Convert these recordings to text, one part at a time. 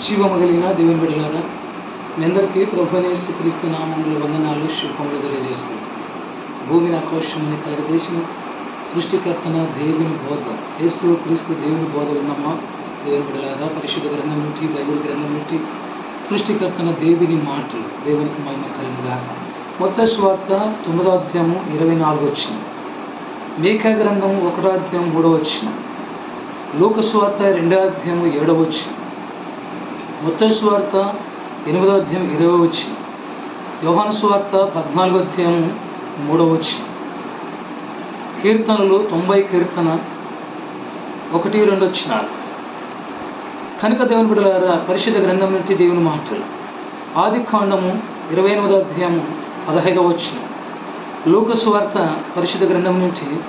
జీవము కలిగిన దేవుని బిడ్డలారా మీ అందరికీ ప్రభునేసి క్రీస్తు నామంలో వందనాలు శుభములు తెలియజేస్తుంది భూమిని ఆకాశముని కలగజేసిన సృష్టికర్తన దేవుని బోధ యేసు క్రీస్తు దేవుని బోధ విన్నమ్మా దేవుని బిడ్డలారా పరిశుద్ధ గ్రంథం నుండి బైబిల్ గ్రంథం నుండి సృష్టికర్తన దేవుని మాటలు దేవునికి మహిమ కలిగిదాక మొత్త స్వార్త తొమ్మిదో అధ్యాయము ఇరవై నాలుగు వచ్చిన. మేకా గ్రంథము ఒకటో అధ్యాయం మూడో వచ్చిన. లోకస్వార్త రెండో అధ్యాయము ఏడవ వచ్చిన. మొత్త స్వార్త ఎనిమిదో అధ్యాయం ఇరవై వచ్చి యోహాను స్వార్త పద్నాలుగో అధ్యాయం మూడవ వచ్చి. కీర్తనలు తొంభై కీర్తన ఒకటి రెండు వచ్చినారు కనుక దేవుని బిడ్డలారా పరిశుద్ధ గ్రంథం నుంచి దేవుని మాటలు. ఆది కాండము ఇరవై ఎనిమిదో అధ్యాయము పదహైదవ వచ్చిన. లోకస్వార్త పరిశుద్ధ గ్రంథం నుంచి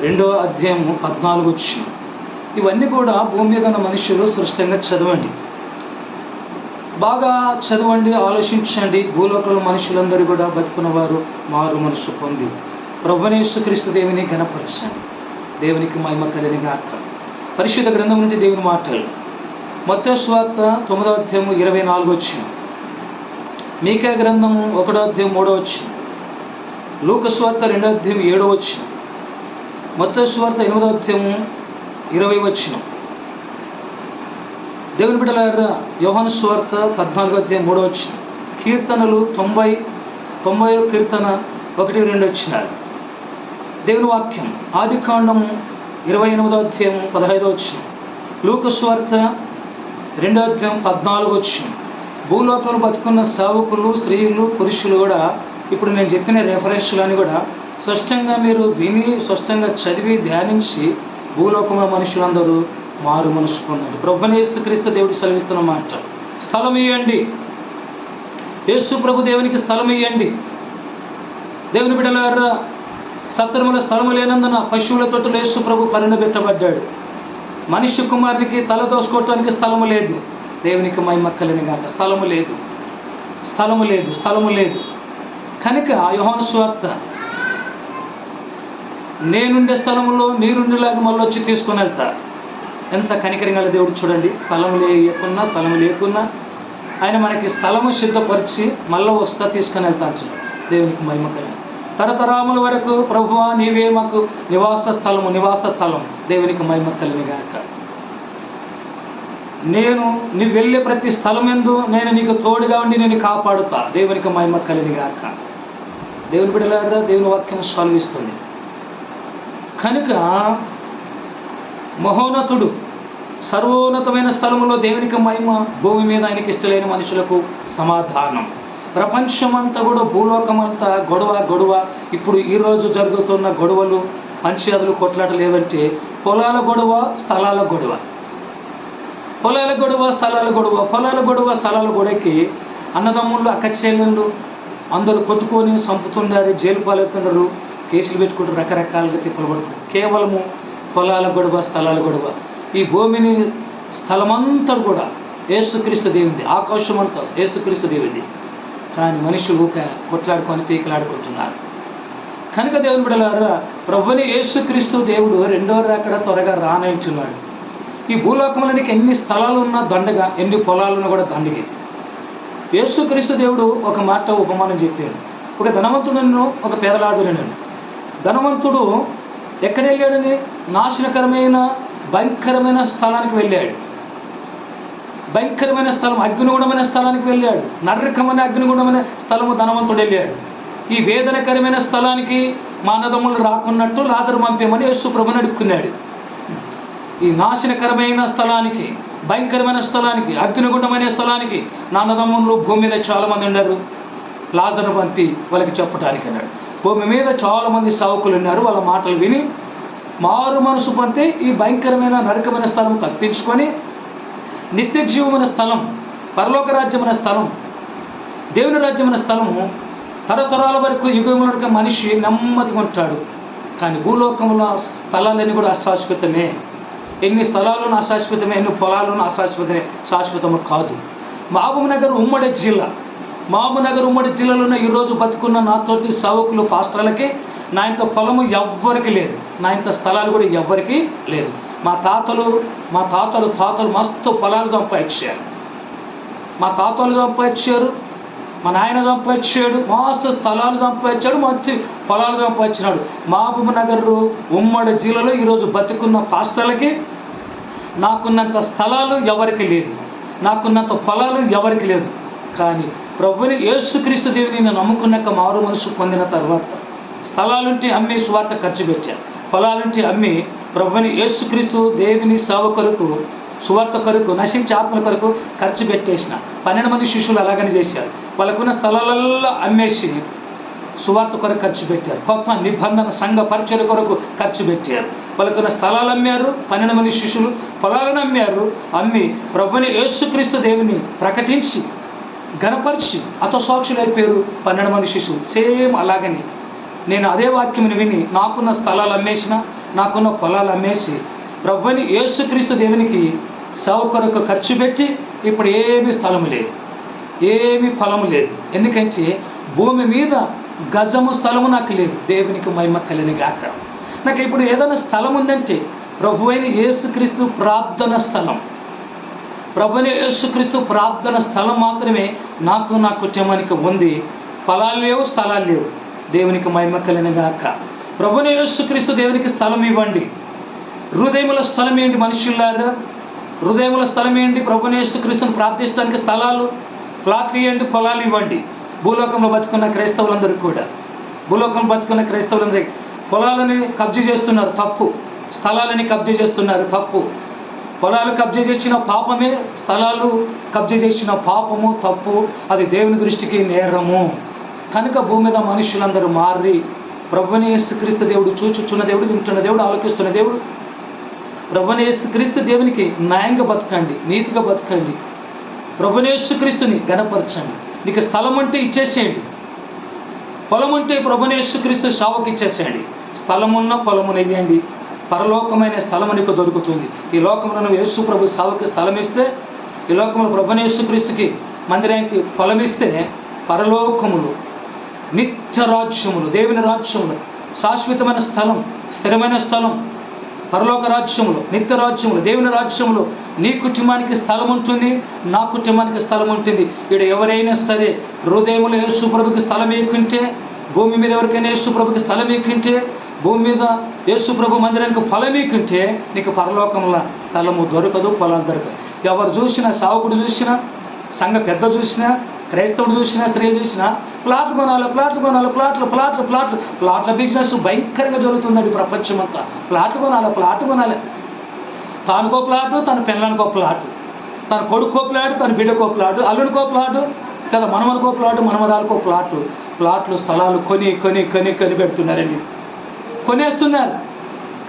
రెండవ అధ్యాయము పద్నాలుగు వచ్చిన. ఇవన్నీ కూడా భూమి మీద ఉన్న మనుషులు స్పష్టంగా చదవండి. బాగా చదవండి ఆలోచించండి. భూలోకంలో మనుషులందరూ కూడా బతుకున్నవారు మారు మనసు పొంది. ప్రభునేశ్వక్రీస్తు దేవుని గణపరచండి దేవునికి మహిమ కలిని గాక. పరిశుద్ధ గ్రంథం నుండి దేవుని మాటలు. మొత్తం స్వార్త తొమ్మిదో అధ్యాయము ఇరవై నాలుగు వచ్చిన. మీకా గ్రంథము ఒకటో అధ్యాయం మూడో వచ్చిన. లూక స్వార్త రెండో అధ్యాయం ఏడో వచ్చిన. మొత్తం స్వార్త ఎనిమిదో అధ్యాయము ఇరవై వచ్చిన. దేవుని బిడ్డలారా యోహాను స్వార్త పద్నాలుగో అధ్యాయం మూడో వచ్చిన కీర్తనలు తొంభై తొంభై కీర్తన ఒకటి రెండు వచ్చినారు దేవుని వాక్యం ఆది కాండము ఇరవై ఎనిమిదో అధ్యాయం పదహైదో వచ్చిన లూక స్వార్త రెండో అధ్యాయం పద్నాలుగు వచ్చిన భూలోకంలో బతుకున్న సేవకులు స్త్రీలు పురుషులు కూడా ఇప్పుడు నేను చెప్పిన రెఫరెన్స్లని కూడా స్పష్టంగా మీరు విని స్పష్టంగా చదివి ధ్యానించి భూలోకంలో మనుషులందరూ మారు మనసు పొందండి. ప్రభునేసు క్రీస్తు దేవుడు సెలవిస్తున్న మాట. స్థలం ఇవ్వండి యేసు ప్రభు దేవునికి స్థలం ఇవ్వండి దేవుని బిడ్డలారా సత్రముల స్థలము లేనందున పశువుల తోటలో యేసు ప్రభు పరిణబెట్టబడ్డాడు మనిషి కుమారునికి తల దోసుకోవటానికి స్థలము లేదు. దేవునికి మై మక్కలని గాక స్థలము లేదు. స్థలము లేదు స్థలము లేదు. కనుక యోహాను స్వార్థ నేనుండే స్థలంలో మీరుండేలాగా మళ్ళీ వచ్చి తీసుకొని వెళ్తారు. ఎంత కనికరంగా దేవుడు చూడండి. స్థలం లేకున్నా స్థలం లేకున్నా ఆయన మనకి స్థలము సిద్ధపరిచి మళ్ళీ వస్తా తీసుకొని వెళ్తాను దేవునికి మహిమ కలిగి. తరతరాముల వరకు ప్రభువా నీవే మాకు నివాస స్థలము నివాస స్థలం దేవునికి మహిమ కలిని నేను నీ వెళ్ళే ప్రతి స్థలం ఎందు నేను నీకు తోడుగా ఉండి నేను కాపాడుతా. దేవునికి మహిమ కలిని దేవుని బిడ్డలాగా దేవుని వాక్యం ఇస్తుంది కనుక మహోన్నతుడు. సర్వోన్నతమైన స్థలములో దేవునికి మహిమ భూమి మీద ఆయనకి ఇష్టలేని మనుషులకు సమాధానం. ప్రపంచమంతా కూడా భూలోకమంతా గొడవ గొడవ. ఇప్పుడు ఈరోజు జరుగుతున్న గొడవలు పంచాదులు కొట్లాటలు ఏవంటే పొలాల గొడవ స్థలాల గొడవ. పొలాల గొడవ స్థలాల గొడవ. పొలాల గొడవ స్థలాల గొడవకి అన్నదమ్ముళ్ళు అక్క చెల్లెళ్ళు అందరూ కొట్టుకొని చంపుతున్నారు జైలు పాలవుతున్నారు కేసులు పెట్టుకుంటూ రకరకాలుగా తిప్పలు పడుతున్నారు. కేవలము పొలాల గొడవ స్థలాల గొడవ. ఈ భూమిని స్థలమంతా కూడా ఏసుక్రీస్తు దేవుంది ఆకాశం అంతా ఏసుక్రీస్తు దేవుంది కానీ మనుషులు ఊక కొట్లాడుకొని పీకలాడుకుంటున్నారు. కనుక దేవుని బిడలారా ప్రభుని యేసుక్రీస్తు దేవుడు రెండో రాకడ త్వరగా రానయించున్నాడు ఈ భూలోకంలో నీకు ఎన్ని స్థలాలు ఉన్నా దండగా ఎన్ని పొలాలు ఉన్నా కూడా దండగే యేసుక్రీస్తు దేవుడు ఒక మాట ఉపమానం చెప్పాడు. ఒక నన్ను ఒక పేదలాదుడను ధనవంతుడు ఎక్కడ వెళ్ళాడని? నాశనకరమైన భయంకరమైన స్థలానికి వెళ్ళాడు. భయంకరమైన స్థలం అగ్నిగుణమైన స్థలానికి వెళ్ళాడు. నర్రకమైన అగ్నిగుణమైన స్థలము ధనవంతుడు వెళ్ళాడు ఈ వేదనకరమైన స్థలానికి మా అన్నదమ్ములు రాకున్నట్టు లాదరు పంపేమని యేసు ప్రభుని అడుక్కున్నాడు. ఈ నాశనకరమైన స్థలానికి భయంకరమైన స్థలానికి అగ్నిగుండమైన స్థలానికి నా అన్నదమ్ములు భూమి మీద చాలామంది ఉన్నారు. లాజర్ను పంపి వాళ్ళకి చెప్పడానికి అన్నాడు. భూమి మీద చాలామంది సావుకులు ఉన్నారు. వాళ్ళ మాటలు విని మారు మనసు పంతే ఈ భయంకరమైన నరకమైన స్థలం కల్పించుకొని నిత్య జీవమైన స్థలం పరలోక రాజ్యమైన స్థలం దేవుని రాజ్యమైన స్థలము తరతరాల వరకు యుగముల వరకు మనిషి నెమ్మదిగా ఉంటాడు. కానీ భూలోకంలో స్థలాలన్నీ కూడా అశాశ్వతమే. ఎన్ని స్థలాలను అశాశ్వతమే ఎన్ని పొలాలను అశాశ్వతమే శాశ్వతము కాదు. మహబూబ్ నగర్ ఉమ్మడి జిల్లా. మహబూబ్ నగర్ ఉమ్మడి జిల్లాలోనే ఈరోజు బతుకున్న నాతోటి సావుకులు పాస్టర్లకి నా ఇంత పొలము ఎవ్వరికి లేదు. నా ఇంత స్థలాలు కూడా ఎవ్వరికి లేదు. మా తాతలు మా తాతలు తాతలు మస్తు పొలాలు సంపాదించారు. మా తాతలు సంపాదించారు మా నాయన సంపాదించాడు మస్తు స్థలాలు సంపాదించాడు మంచి పొలాలు సంపాదించినాడు. మహబూబ్ నగర్ ఉమ్మడి జిల్లాలో ఈరోజు బతికున్న పాస్టర్లకి నాకున్నంత స్థలాలు ఎవరికి లేదు. నాకున్నంత పొలాలు ఎవరికి లేదు. కానీ ప్రభుని యేసుక్రీస్తు దేవుని నేను నమ్ముకున్నాక మారు మనసు పొందిన తర్వాత స్థలాలుంటే అమ్మి సువార్త ఖర్చు పెట్టారు. పొలాలుంటే అమ్మి ప్రభుని యేసుక్రీస్తు దేవుని సేవ కొరకు సువార్త కొరకు నశించే ఆత్మల కొరకు ఖర్చు పెట్టేసిన. పన్నెండు మంది శిష్యులు అలాగనే చేశారు. వాళ్ళకున్న స్థలాలలో అమ్మేసి సువార్త కొరకు ఖర్చు పెట్టారు. కొత్త నిబంధన సంఘ పరిచయ కొరకు ఖర్చు పెట్టారు. వాళ్ళకున్న స్థలాలు అమ్మారు పన్నెండు మంది శిష్యులు పొలాలను అమ్మారు అమ్మి ప్రభుని యేసుక్రీస్తు దేవుని ప్రకటించి గణపరిచి అత అయిపోయారు పన్నెండు మంది శిష్యులు. సేమ్ అలాగని నేను అదే వాక్యముని విని నాకున్న స్థలాలు అమ్మేసిన నాకున్న పొలాలు అమ్మేసి ప్రభుని యేసుక్రీస్తు దేవునికి సేవ ఖర్చు పెట్టి ఇప్పుడు ఏమీ స్థలము లేదు. ఏమి ఫలము లేదు. ఎందుకంటే భూమి మీద గజము స్థలము నాకు లేదు. దేవునికి మహిమ కలిని గాక. నాకు ఇప్పుడు ఏదైనా స్థలం ఉందంటే ప్రభు అయిన యేసుక్రీస్తు ప్రార్థన స్థలం. ప్రభుని యేసుక్రీస్తు ప్రార్థన స్థలం మాత్రమే నాకు నా కుటుంబానికి ఉంది. ఫలాలు లేవు స్థలాలు లేవు. దేవునికి మహిమ కలినగాక ప్రభుని యేసుక్రీస్తు దేవునికి స్థలం ఇవ్వండి. హృదయముల స్థలం ఏంటి మనుషులారా హృదయముల స్థలం ఏంటి ప్రభుని యేసుక్రీస్తుని ప్రార్థించడానికి స్థలాలు? ప్లాట్లు ఇవ్వండి పొలాలు ఇవ్వండి. భూలోకంలో బతుకున్న క్రైస్తవులందరూ కూడా. భూలోకం బతుకున్న క్రైస్తవులందరికీ పొలాలని కబ్జా చేస్తున్నారు తప్పు. స్థలాలని కబ్జా చేస్తున్నారు తప్పు. పొలాలు కబ్జా చేసిన పాపమే స్థలాలు కబ్జా చేసిన పాపము తప్పు. అది దేవుని దృష్టికి నేరము. కనుక భూమి మీద మనుషులందరూ మారి ప్రభుని యేసుక్రీస్తు దేవుడు చూచుచున్న దేవుడు వింటున్న దేవుడు ఆలోకిస్తున్న దేవుడు. ప్రభుని యేసుక్రీస్తు దేవునికి న్యాయంగా బతకండి నీతిగా బతకండి. ప్రభునేశ్వక్రీస్తుని గణపరచండి. నీకు స్థలం అంటే ఇచ్చేసేయండి. పొలం ఉంటే ప్రభునేశ్వక్రీస్తు సావుకి ఇచ్చేసేయండి. స్థలమున్న పొలము నెయ్యండి. పరలోకమైన స్థలము నీకు దొరుకుతుంది. ఈ లోకంలో నువ్వు యేసు ప్రభు సావుకి స్థలం ఇస్తే ఈ లోకంలో ప్రభునేశ్వక్రీస్తుకి మందిరానికి పొలం ఇస్తే పరలోకములు నిత్య రాజ్యములు దేవుని రాజ్యములు శాశ్వతమైన స్థలం స్థిరమైన స్థలం పరలోక రాజ్యములు నిత్య రాజ్యములు దేవుని రాజ్యములు. నీ కుటుంబానికి స్థలం ఉంటుంది నా కుటుంబానికి స్థలం ఉంటుంది. ఇక్కడ ఎవరైనా సరే హృదయంలో యేసుప్రభుకి స్థలం ఎక్కుంటే భూమి మీద ఎవరికైనా యేసుప్రభుకి స్థలం ఎక్కుంటే భూమి మీద యేసుప్రభు మందిరానికి ఫలం ఎక్కుంటే నీకు పరలోకంలో స్థలము దొరకదు పొలాలు దొరకదు. ఎవరు చూసినా సావుకుడు చూసినా సంఘ పెద్ద చూసినా క్రైస్తవుడు చూసినా స్త్రీలు చూసినా ప్లాట్లు కొనాలి ప్లాట్లు కొనాలి ప్లాట్లు ప్లాట్లు ప్లాట్లు. ప్లాట్ల బిజినెస్ భయంకరంగా జరుగుతుందండి ప్రపంచం అంతా ప్లాట్లు కొనాలి ప్లాట్లు కొనాలి. తానుకో ప్లాటు తన పిల్లలకో ప్లాటు. తన కొడుకో ప్లాటు తన బిడ్డకో ప్లాటు అల్లుడికో ప్లాటు కదా మనమనుకో ప్లాటు మనమరాలకో ప్లాట్లు ప్లాట్లు స్థలాలు కొని కొని కొని కొని పెడుతున్నారండి. కొనేస్తున్నారు.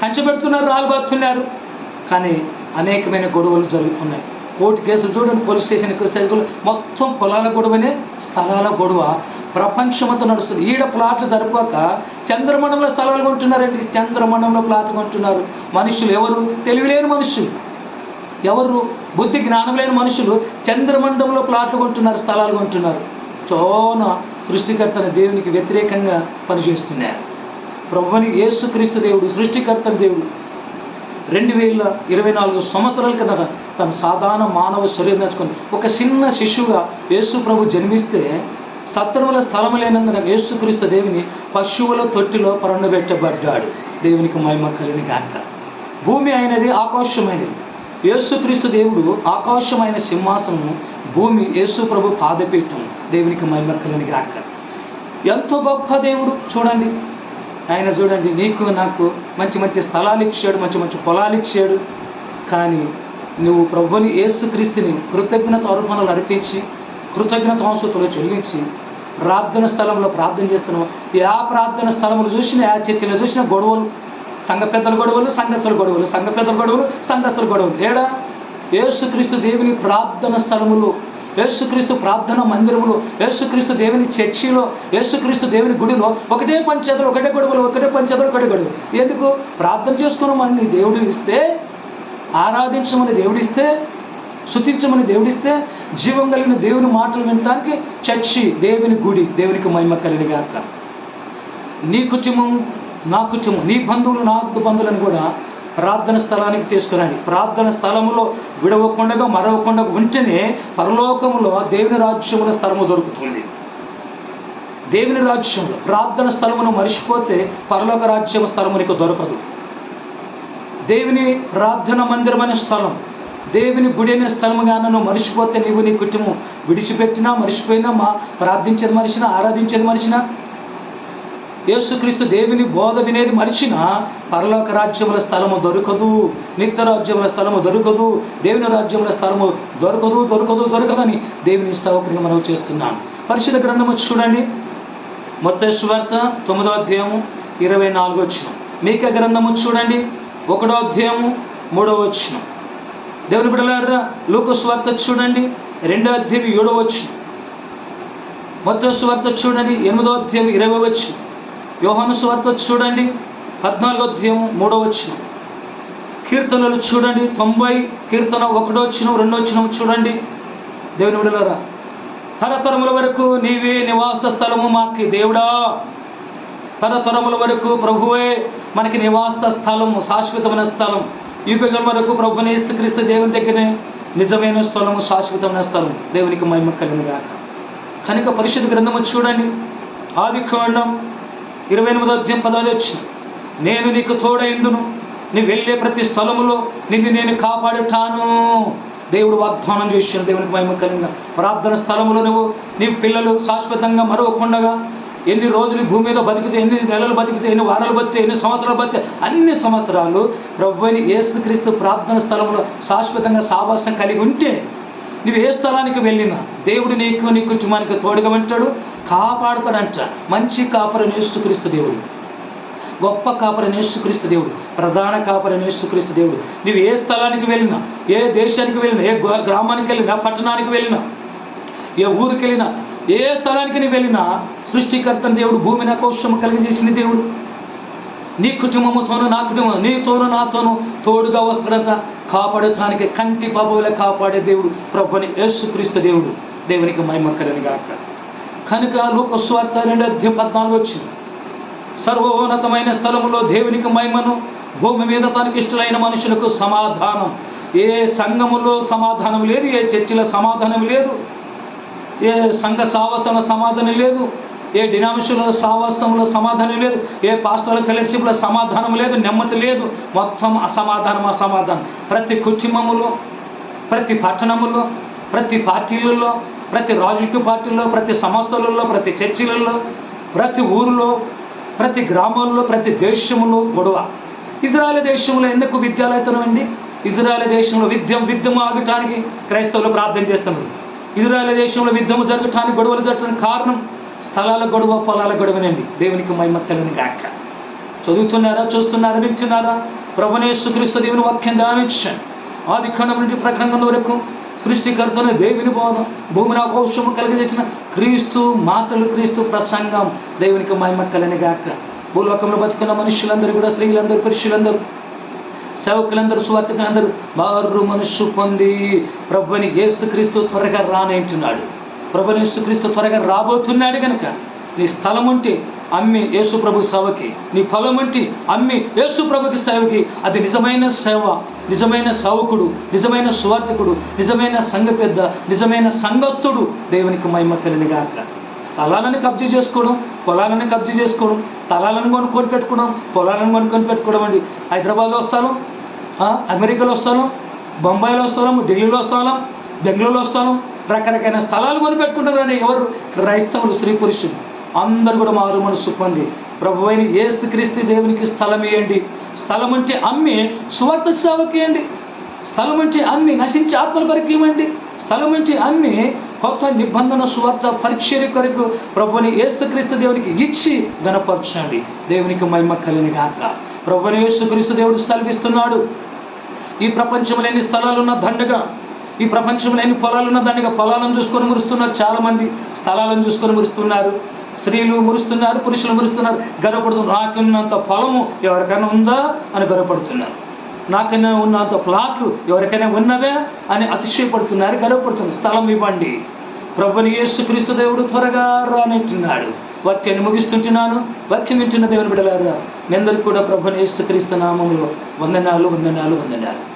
కంచె పెడుతున్నారు రాళ్ళు బాతున్నారు. కానీ అనేకమైన గొడవలు జరుగుతున్నాయి. కోర్టు కేసులు చూడండి పోలీస్ స్టేషన్ కేసులు మొత్తం పొలాల గొడవనే స్థలాల గొడవ. ప్రపంచమంతా నడుస్తుంది. ఈడ ప్లాట్లు జరిపాక చంద్రమండలంలో స్థలాలు కొంటున్నారండి. చంద్రమండలంలో ప్లాట్లు కొంటున్నారు. మనుషులు ఎవరు? తెలివిలేని మనుషులు. ఎవరు? బుద్ధి జ్ఞానం లేని మనుషులు చంద్రమండలంలో ప్లాట్లు కొంటున్నారు స్థలాలు కొంటున్నారు. చోన సృష్టికర్తన దేవునికి వ్యతిరేకంగా పనిచేస్తున్నారు. ప్రభుని యేసుక్రీస్తు దేవుడు సృష్టికర్తన దేవుడు. రెండు వేల ఇరవై నాలుగు సంవత్సరాల కిందట తన సాధారణ మానవ శరీరం నేర్చుకుని ఒక చిన్న శిశువుగా యేసు ప్రభు జన్మిస్తే సత్రముల స్థలము లేనందున యేసుక్రీస్తు దేవుని పశువుల తొట్టిలో పరండబెట్టబడ్డాడు దేవునికి మహిమ కలిని గాక. భూమి అయినది ఆకాశమైనది. యేసుక్రీస్తు దేవుడు ఆకాశమైన సింహాసనము భూమి యేసు ప్రభు పాదపీఠం. దేవునికి మహిమ కలిని గాక. ఎంతో గొప్ప దేవుడు చూడండి. ఆయన చూడండి నీకు నాకు మంచి మంచి స్థలాలు ఇచ్చాడు మంచి మంచి పొలాలు ఇచ్చాడు. కానీ నువ్వు ప్రభుని యేసుక్రీస్తుని కృతజ్ఞత అర్పణలు అర్పించి కృతజ్ఞత అంశతులు చెల్లించి ప్రార్థన స్థలంలో ప్రార్థన చేస్తున్నావు. ఆ ప్రార్థన స్థలములు చూసినా ఆ చర్చలు చూసినా గొడవలు సంఘ పెద్దల గొడవలు సంఘస్థల గొడవలు సంఘ పెద్దల గొడవలు సంఘస్థల గొడవలు. ఏడా? యేసుక్రీస్తు దేవుని ప్రార్థన స్థలములు యేసుక్రీస్తు ప్రార్థన మందిరములో యేసుక్రీస్తు దేవుని చర్చిలో యేసుక్రీస్తు దేవుని గుడిలో ఒకటే పంచేతలు ఒకటే గొడవలు ఒకటే పంచేతలు ఒకటే గొడవలు. ఎందుకు? ప్రార్థన చేసుకున్నామని దేవుడు ఇస్తే ఆరాధించమని దేవుడిస్తే శుతించమని దేవుడిస్తే జీవం కలిగిన దేవుని మాటలు వినటానికి చర్చి దేవుని గుడి దేవునికి మహిమ కలిగినగాక. నీ కుటుంబం నా కుటుంబం నీ బంధువులు నా బంధువులను కూడా ప్రార్థన స్థలానికి తీసుకురండి. ప్రార్థన స్థలములో విడవకుండా మరవకుండా ఉంటేనే పరలోకములో దేవుని రాజ్యముల స్థలము దొరుకుతుంది. దేవుని రాజ్యంలో ప్రార్థన స్థలమును మర్చిపోతే పరలోక రాజ్యం స్థలము నీకు దొరకదు. దేవుని ప్రార్థన మందిరమైన స్థలం దేవుని గుడి అనే స్థలముగా నన్ను మర్చిపోతే నీవు నీ కుటుంబం విడిచిపెట్టినా మర్చిపోయినా మా ప్రార్థించేది మనిషినా ఆరాధించేది మనిషినా యేసుక్రీస్తు దేవుని బోధ వినేది మరిచిన పరలోక రాజ్యముల స్థలము దొరకదు నిత్య రాజ్యముల స్థలము దొరకదు దేవుని రాజ్యముల స్థలము దొరకదు దొరకదు దొరకదని దేవుని సౌకర్యం మనం చేస్తున్నాం. పరిశుద్ధ గ్రంథము చూడండి. మొత్త తొమ్మిదో అధ్యాయము ఇరవై నాలుగో వచ్చిన మీక గ్రంథము చూడండి. ఒకటో అధ్యాయము మూడో వచ్చిన దేవుని బిడ్డలారా లూకస్వార్త చూడండి. రెండో అధ్యాయం ఏడో వచ్చిన మొత్తం స్వార్త చూడండి. ఎనిమిదో అధ్యాయం ఇరవై వచ్చిన యోహాను స్వార్త చూడండి. పద్నాలుగో అధ్యాయం మూడో వచ్చిన కీర్తనలు చూడండి. తొంభై కీర్తన ఒకటో వచ్చిన రెండో వచ్చిన చూడండి. దేవుని విడలరా తరతరముల వరకు నీవే నివాస స్థలము మాకి దేవుడా. తరతరముల వరకు ప్రభువే మనకి నివాస స్థలము శాశ్వతమైన స్థలం. యుగం వరకు ప్రభుని యేసుక్రీస్తు దేవుని దగ్గరే నిజమైన స్థలము శాశ్వతమైన స్థలం దేవునికి మహిమ కలిగిన కనుక పరిశుద్ధ గ్రంథము చూడండి. ఆది కాండం ఇరవై ఎనిమిదో అధ్యాయం పదవి వచ్చిన నేను నీకు తోడైందును నీ వెళ్ళే ప్రతి స్థలములో నిన్ను నేను కాపాడుతాను. దేవుడు వాగ్దానం చేసిన దేవునికి మహిమ కలిగిన ప్రార్థన స్థలములో నువ్వు నీ పిల్లలు శాశ్వతంగా మరవకుండగా ఎన్ని రోజులు భూమి మీద బతికితే ఎన్ని నెలలు బతికితే ఎన్ని వారాలు బతికితే ఎన్ని సంవత్సరాలు బతికితే అన్ని సంవత్సరాలు ప్రభుని ఏసుక్రీస్తు ప్రార్థన స్థలంలో శాశ్వతంగా సావాసం కలిగి ఉంటే నువ్వు ఏ స్థలానికి వెళ్ళినా దేవుడు నీకు నీ కుటుంబానికి తోడుగా ఉంటాడు కాపాడుతాడంట. మంచి కాపరి నేసుక్రీస్తు దేవుడు. గొప్ప కాపరని నేసుక్రీస్తు దేవుడు. ప్రధాన కాపరని నేసుక్రీస్తు దేవుడు. నువ్వు ఏ స్థలానికి వెళ్ళినా ఏ దేశానికి వెళ్ళినా ఏ గ్రామానికి వెళ్ళినా పట్టణానికి వెళ్ళినా ఏ ఊరికి వెళ్ళినా ఏ స్థలానికి నువ్వు వెళ్ళినా సృష్టికర్తన దేవుడు భూమిని అకౌశం కలిగజేసిన దేవుడు. నీ కుటుంబముతోనూ నా కుటుంబం నీతోను నాతోను తోడుగా వస్తాడంట. కాపాడటానికి కంటి పాపముల కాపాడే దేవుడు ప్రభుని యేసుక్రీస్తు దేవుడు దేవునికి మహిమక్కరని గాక. కనుక లోక స్వార్థ రెండు అధ్యయం పద్నాలుగు వచ్చింది. సర్వోన్నతమైన స్థలములో దేవునికి మహిమను భూమి మీద తనకి ఇష్టమైన మనుషులకు సమాధానం. ఏ సంఘములో సమాధానం లేదు ఏ చర్చిలో సమాధానం లేదు ఏ సంఘ సావసన సమాధానం లేదు ఏ డినామిషన్ల సావాసంలో సమాధానం లేదు ఏ పాస్టర్ల ఫెలోషిప్లో సమాధానం లేదు నెమ్మది లేదు. మొత్తం అసమాధానం అసమాధానం. ప్రతి కుటుంబములో ప్రతి పట్టణములో ప్రతి పార్టీలలో ప్రతి రాజకీయ పార్టీల్లో ప్రతి సంస్థలలో ప్రతి చర్చిలలో ప్రతి ఊరిలో ప్రతి గ్రామంలో ప్రతి దేశంలో గొడవ. ఇజ్రాయల్ దేశంలో ఎందుకు విద్యాలయతనండి అండి దేశంలో విద్యం విద్యము ఆగటానికి క్రైస్తవులు ప్రార్థన చేస్తున్నారు. ఇజ్రాయల్ దేశంలో యుద్ధము జరగటానికి గొడవలు జరగటానికి కారణం స్థలాల గొడవ పొలాల గొడవనండి. దేవునికి మహిమ కలిగిన గాక. చదువుతున్నారా చూస్తున్నారా వింటున్నారా? ప్రభునేశ్వక్రీస్తు దేవుని వాక్యం ధ్యానించాను ఆది ఖండం నుండి ప్రకటన వరకు సృష్టికర్తన దేవుని బోధ భూమిని ఆకోశము కలిగజేసిన క్రీస్తు మాటలు క్రీస్తు ప్రసంగం దేవునికి మహిమ కలిగిన గాక. భూలోకంలో బతుకున్న మనుషులందరూ కూడా స్త్రీలందరూ పురుషులందరూ సేవకులందరూ సువార్తకులందరూ మారు మనస్సు పొంది ప్రభుని యేసుక్రీస్తు త్వరగా రానేంటున్నాడు ప్రభుని యేసుక్రీస్తు త్వరగా రాబోతున్నాడు కనుక నీ స్థలం ఉంటే అమ్మి యేసు ప్రభు సేవకి నీ పొలం ఉంటే అమ్మి యేసు ప్రభుకి సేవకి. అది నిజమైన సేవ నిజమైన సేవకుడు నిజమైన సువార్థకుడు నిజమైన సంఘ పెద్ద నిజమైన సంఘస్థుడు దేవునికి మహిమ తెలియనిగాక స్థలాలను కబ్జా చేసుకోవడం పొలాలను కబ్జీ చేసుకోవడం స్థలాలను కొనుక్కొని పెట్టుకోవడం పొలాలను కొనుక్కొని పెట్టుకోవడం అండి. హైదరాబాద్లో వస్తాను అమెరికాలో వస్తాను బొంబాయిలో వస్తాను ఢిల్లీలో వస్తాను బెంగళూరులో వస్తాను రకరకైన స్థలాలు కొని అని ఎవరు? క్రైస్తవులు స్త్రీ పురుషులు. అందరు కూడా మారు మనసు పొంది. ప్రభు అయిన ఏస్తు క్రీస్తు దేవునికి స్థలం ఇవ్వండి స్థలం ఉంటే అమ్మి సువార్త సేవకి ఇవ్వండి స్థలం ఉంటే అమ్మి నశించే ఆత్మల కొరకు ఇవ్వండి. స్థలం ఉంటే అమ్మి కొత్త నిబంధన సువార్త పరిచర్య కొరకు ప్రభుని ఏసుక్రీస్తు దేవునికి ఇచ్చి గణపరచండి దేవునికి మహిమ కలిని గాక. ప్రభుని ఏసుక్రీస్తు దేవుడు సెలవిస్తున్నాడు. ఈ ప్రపంచంలో ఎన్ని స్థలాలున్న దండగా ఈ ప్రపంచంలో ఎన్ని పొలాలున్న దానికి పొలాలను చూసుకొని మురుస్తున్నారు చాలామంది. స్థలాలను చూసుకొని మురుస్తున్నారు. స్త్రీలు మురుస్తున్నారు పురుషులు మురుస్తున్నారు. గర్వపడుతున్నారు. నాకున్నంత పొలము ఎవరికైనా ఉందా అని గర్వపడుతున్నారు. నాకైనా ఉన్నంత ప్లాట్లు ఎవరికైనా ఉన్నవే అని అతిశయపడుతున్నారు గర్వపడుతున్నారు. స్థలం ఇవ్వండి. ప్రభుని యేసు క్రీస్తు దేవుడు త్వరగా రానంటున్నాడు. వాక్యాన్ని ముగిస్తుంటున్నాను. వాక్యం వింటున్న దేవుని బిడలారా మీ అందరికీ కూడా ప్రభుని యేసు క్రీస్తు నామంలో వందనాలు వందనాలు వందనాలు.